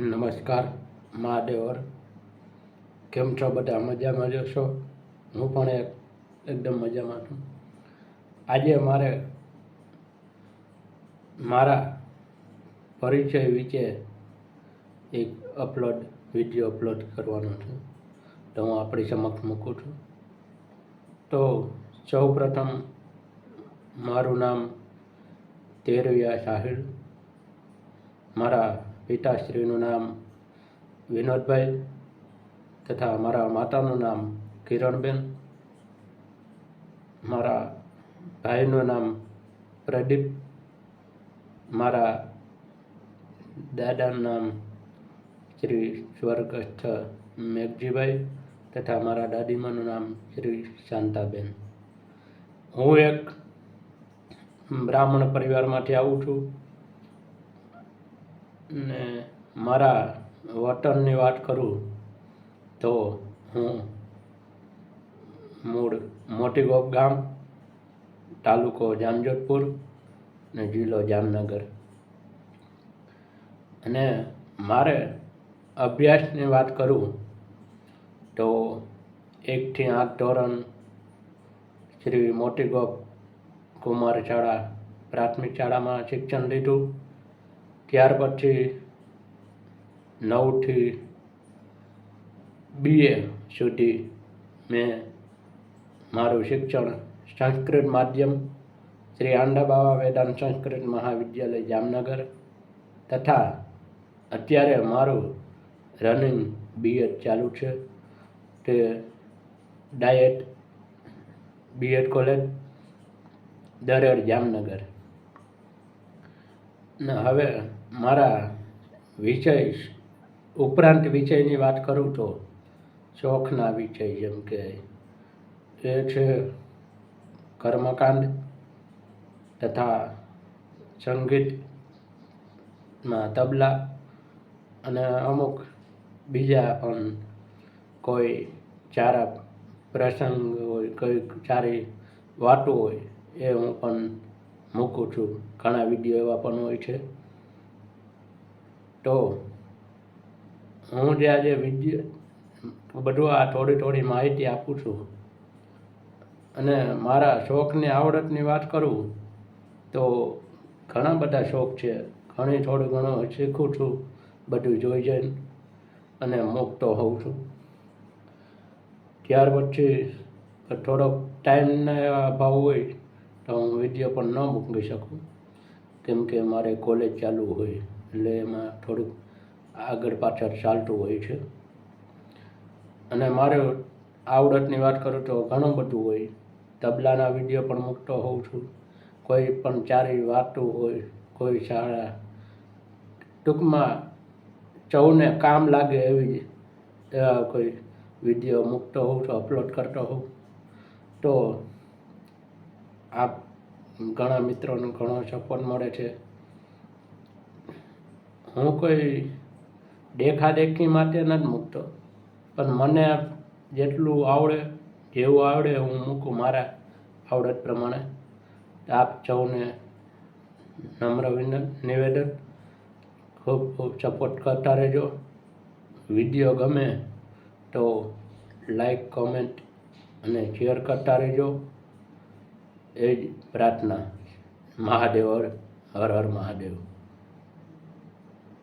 નમસ્કાર, મહાદેવર. કેમ છો બધા? મજામાં જશો હું પણ એક, એકદમ મજામાં છું. આજે મારે મારા પરિચય વિશે એક અપલોડ વીડિયો અપલોડ કરવાનો છે, તો હું આપણી સમક્ષ મૂકું છું. તો સૌ પ્રથમ મારું નામ તેરવ્યા સાહિલ. મારા પિતાશ્રીનું નામ વિનોદભાઈ તથા મારા માતાનું નામ કિરણબેન. મારા ભાઈનું નામ પ્રદીપ. મારા દાદાનું નામ શ્રી સ્વર્ગસ્થ મેઘજીભાઈ તથા મારા દાદીમાનું નામ શ્રી શાંતાબેન. હું એક બ્રાહ્મણ પરિવારમાંથી આવું છું. ને મારા વતનની વાત કરું તો હું મૂળ મોટીગોપ ગામ, તાલુકો જામજોધપુર ને જિલ્લો જામનગર. અને મારે અભ્યાસની વાત કરું તો એકથી આઠ ધોરણ શ્રી મોટીગોપ કુમાર શાળા પ્રાથમિક શાળામાં શિક્ષણ લીધું. ત્યાર પછી નવથી બીએ સુધી મેં મારું શિક્ષણ સંસ્કૃત માધ્યમ શ્રી આંડાબાવા વેદાંત સંસ્કૃત મહાવિદ્યાલય જામનગર તથા અત્યારે મારું રનિંગ બીએડ ચાલુ છે તે DIET B Ed college Dared Jamnagar. હવે મારા વિષય ઉપરાંત વિષયની વાત કરું તો શોખના વિષય જેમ કે એ છે કર્મકાંડ તથા સંગીતમાં તબલા અને અમુક બીજા પણ કોઈ સારા પ્રસંગ હોય, કોઈ સારી વાતો હોય એ હું પણ મૂકું છું. ઘણા વીડિયો એવા પણ હોય છે. તો હું જે આજે વીડિયો, બધું આ થોડી થોડી માહિતી આપું છું. અને મારા શોખની આવડતની વાત કરું, તો ઘણા બધા શોખ છે. ઘણી થોડું ઘણું શીખું છું, બધું જોઈ જઈને અને મૂકતો હોઉં છું. ત્યાર પછી થોડોક ટાઈમના એવા અભાવ હોય તો હું વીડિયો પણ ન મૂકી શકું. કેમ કે મારે કોલેજ ચાલુ હોય, એટલે એમાં થોડુંક આગળ પાછળ ચાલતું હોય છે. અને મારે આવડતની વાત કરું તો ઘણું બધું હોય. તબલાના વીડિયો પણ મૂકતો હોઉં છું. કોઈ પણ ચારી વાતો હોય, કોઈ સારા ટૂંકમાં સૌને કામ લાગે એવી એવા કોઈ વીડિયો મૂકતો હોઉં છું અપલોડ કરતો હોઉં. તો આપ ઘણા મિત્રોનો ઘણો સપોર્ટ મળે છે. હું કોઈ દેખાદેખી માટે નથી મૂકતો, પણ મને જેટલું આવડે, જેવું આવડે હું મૂકું મારા આવડત પ્રમાણે. આપ સૌને નમ્ર નિવેદન. ખૂબ ખૂબ સપોર્ટ કરતા રહેજો. વીડિયો ગમે તો લાઈક કોમેન્ટ અને શેર કરતા રહેજો. એ જ પ્રાર્થના. મહાદેવ હર હર મહાદેવ.